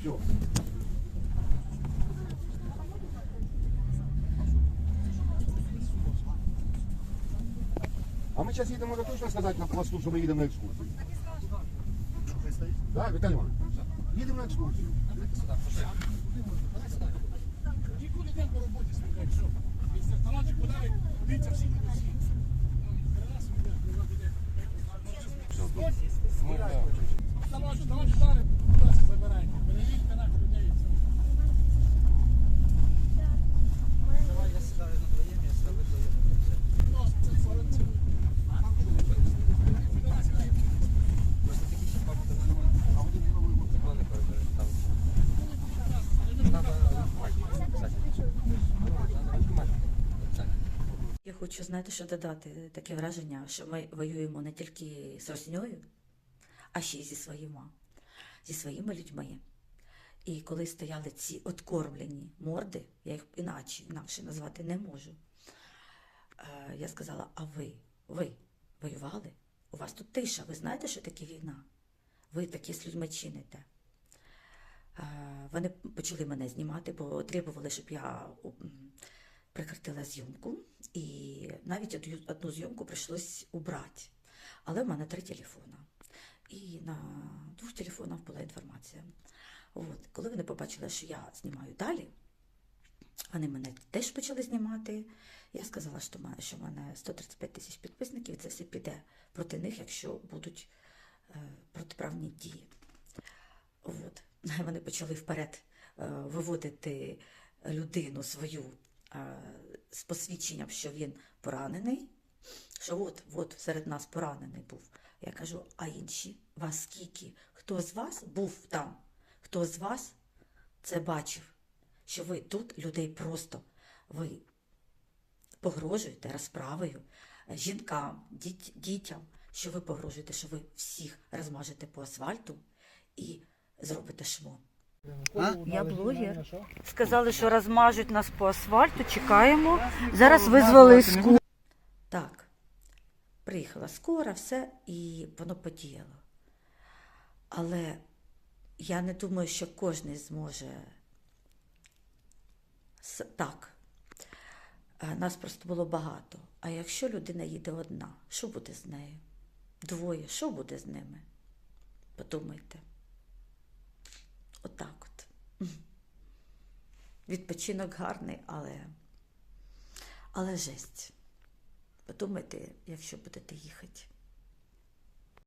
Все. А ми зараз їдемо, можна точно сказати на пласту, що ми їдемо на екскурсію. Так, Віталій Іванович? Їдемо на екскурсію. Нікуди йдемо по роботі слухай, що? Після таланчик подали, дивіться всі всі. Раз іде, два іде. Таланчик, таланчик дали, будь ласка, забирайте. Перевірте нахуй людей і все. Давай я сідаю на твоє місце, ви твоє місце. Ну, це це- Просто такі ще папки закони перебереш там. Надо писати. Надо документи. Так. Я хочу, знаєте, що додати таке враження, що ми воюємо не тільки з Росньою, а ще й зі своїми, зі своїми людьми. І коли стояли ці откормлені морди, я їх іначе, інакше назвати не можу. е, Я сказала: а ви, ви воювали? У вас тут тиша, ви знаєте, що таке війна? Ви такі з людьми чините. Е, Вони почали мене знімати, бо требували, щоб я прекратила зйомку. І навіть одну, одну зйомку прийшлось убрати. Але в мене три телефона. І на двох телефонах була інформація. От. Коли вони побачили, що я знімаю далі, вони мене теж почали знімати. Я сказала, що в мене, що в мене 135 тисяч підписників, і це все піде проти них, якщо будуть е, протиправні дії. От. Вони почали вперед е, виводити людину свою з посвідченням, що він поранений, що от, от серед нас поранений був. Я кажу, а інші вас скільки? Хто з вас був там? Хто з вас це бачив? Що ви тут людей просто ви погрожуєте розправою е, жінкам, діть- дітям, що ви погрожуєте, що ви всіх розмажете по асфальту і зробите шмон. Я блогер. Сказали, що розмажуть нас по асфальту, чекаємо. Зараз визвали скору. Так, приїхала скора, все, і воно подіяло. Але я не думаю, що кожен зможе так. Е, Нас просто було багато. А якщо людина їде одна, що буде з нею? Двоє, що буде з ними? Подумайте. Отак от. Відпочинок гарний, але, але жесть. Подумайте, якщо будете їхати.